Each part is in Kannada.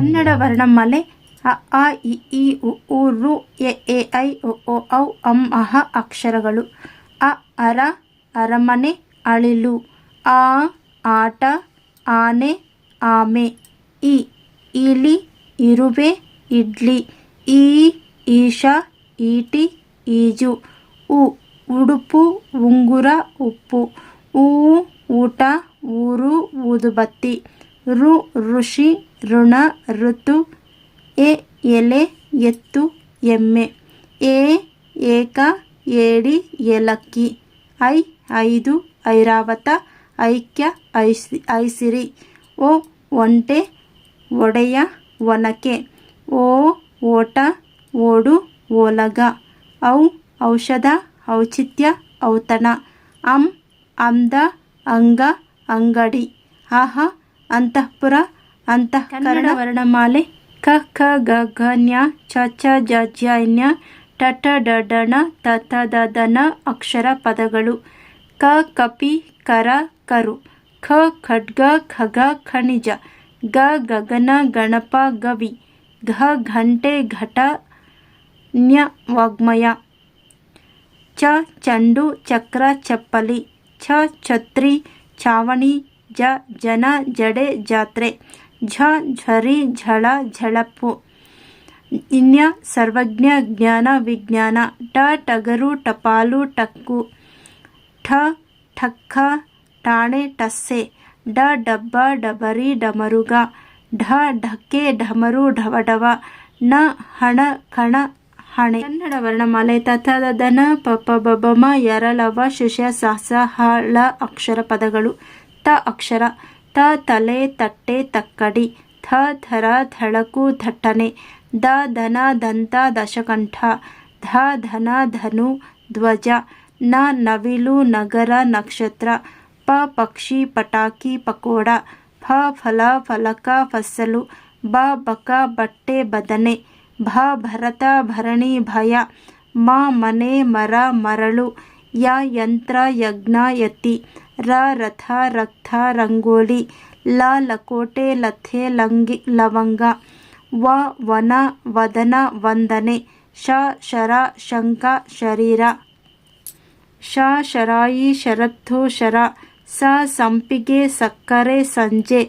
ಕನ್ನಡ ವರ್ಣಮಾಲೆ ಅ, ಆ, ಇ, ಈ, ಉ ರು, ಎ ಎ, ಐ ಒ ಓ ಔ, ಅಂ, ಅಹ ಅಕ್ಷರಗಳು. ಅ, ಅರ, ಅರಮನೆ, ಅಳಿಲು. ಆ, ಆಟ, ಆನೆ, ಆಮೆ. ಇ, ಇಲಿ, ಇರುವೆ, ಇಡ್ಲಿ. ಈ ಈಶಾ, ಈಟಿ, ಈಜು. ಉ, ಉಡುಪು, ಉಂಗುರ, ಉಪ್ಪು. ಊ ಊಟ, ಊರು, ಊದುಬತ್ತಿ. ಋ ಋಷಿ ಋಣ, ಋತು, ಎ, ಎಲೆ, ಎತ್ತು, ಎಮ್ಮೆ, ಎ, ಏಕ, ಏಡಿ, ಏಲಕ್ಕಿ, ಐ, ಐದು, ಐರಾವತ, ಐಕ್ಯ, ಐಸಿ, ಐಸಿರಿ, ಓ, ಒಂಟೆ, ಒಡೆಯ, ಒನಕೆ, ಓ, ಓಟ, ಓಡು, ಓಲಗ, ಔ, ಔಷಧ, ಔಚಿತ್ಯ, ಔತಣ, ಅಂ ಅಂದ ಅಂಗ, ಅಂಗಡಿ, ಅಹ, ಅಂತಃಪುರ ಅಂತಃಕರಣ ವರ್ಣಮಾಲೆ. ಕ ಖ ಗ ಘ ನ್ಯ ಚ ಛ ಜ ಜ ನ್ಯ ಟ ಟ ಡ ಡ ಣ ತ ತ ದ ದ ನ ಅಕ್ಷರ ಪದಗಳು. ಕ ಕಪಿ ಕರ ಕರು. ಖ ಖಡ್ಗ ಖಗ ಖನಿಜ ಗ ಗಗನ ಗಣಪ ಗವಿ. ಘ ಘಂಟೆ ಘಟ ನ್ಯ ವಾಗ್ಮಯ. ಚ ಚಂಡು ಚಕ್ರ ಚಪ್ಪಲಿ. ಛ ಛತ್ರಿ ಛಾವಣಿ ಜ ಜನ ಜಡೆ ಜಾತ್ರೆ. ಝ, ಝರಿ, ಝಳ ಝಳಪು ಇನ್ಯ, ಸರ್ವಜ್ಞ, ಜ್ಞಾನ, ವಿಜ್ಞಾನ. ಟ, ಟಗರು, ಟಪಾಲು, ಟಕ್ಕು. ಠ, ಠಕ್ಕ, ಠಾಣೆ ಟಸ್ಸೆ ಡ ಡಬ್ಬ, ಡಬರಿ, ಡಮರುಗ. ಢ, ಢಕ್ಕೆ, ಢಮರು, ಢವಢವ. ನ ಹಣ, ಕಣ, ಹಣೆ. ಕನ್ನಡ ವರ್ಣಮಾಲೆ ತಥದ ದನ ಪಪ, ಬಬಮ ಯರಲವ ಶಿಷ್ಯ ಸಾಸ ಹಳ, ಅಕ್ಷರ ಪದಗಳು. ತ, ಅಕ್ಷರ. ತ ತಲೆ ತಟ್ಟೆ ತಕ್ಕಡಿ ಥ ಥರ ಥಳಕು ಥಟ್ಟನೆ ದ ಧನ ದಂತ ದಶಕಂಠ, ಧ ಧನ ಧನು ಧ್ವಜ, ನ ನವಿಲು ನಗರ ನಕ್ಷತ್ರ, ಪ ಪಕ್ಷಿ ಪಟಾಕಿ ಪಕೋಡ, ಫ ಫಲ ಫಲಕ ಫಸಲು ಬ ಬಕ ಬಟ್ಟೆ ಬದನೆ, ಭ ಭರತ ಭರಣಿ ಭಯ, ಮ ಮನೆ ಮರ ಮರಳು, ಯ ಯಂತ್ರ ಯಜ್ಞ ಯತಿ ರ, ರಥ, ರಕ್ತ, ರಂಗೋಲಿ, ಲ, ಲಕೋಟೆ, ಲಥೆ, ಲಂಗಿ, ಲವಂಗ, ವ, ವನ, ವದನ, ವಂದನೆ, ಶ, ಶರ ಶಂಕ ಶರೀರ. ಶ, ಶರಾಯಿ, ಶರತ್ತು, ಶರ, ಸ, ಸಂಪಿಗೆ, ಸಕ್ಕರೆ, ಸಂಜೆ,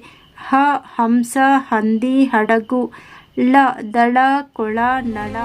ಹ, ಹಂಸ, ಹಂದಿ, ಹಡಗು, ಲ, ದಳ, ಕೊಳ, ನಳ.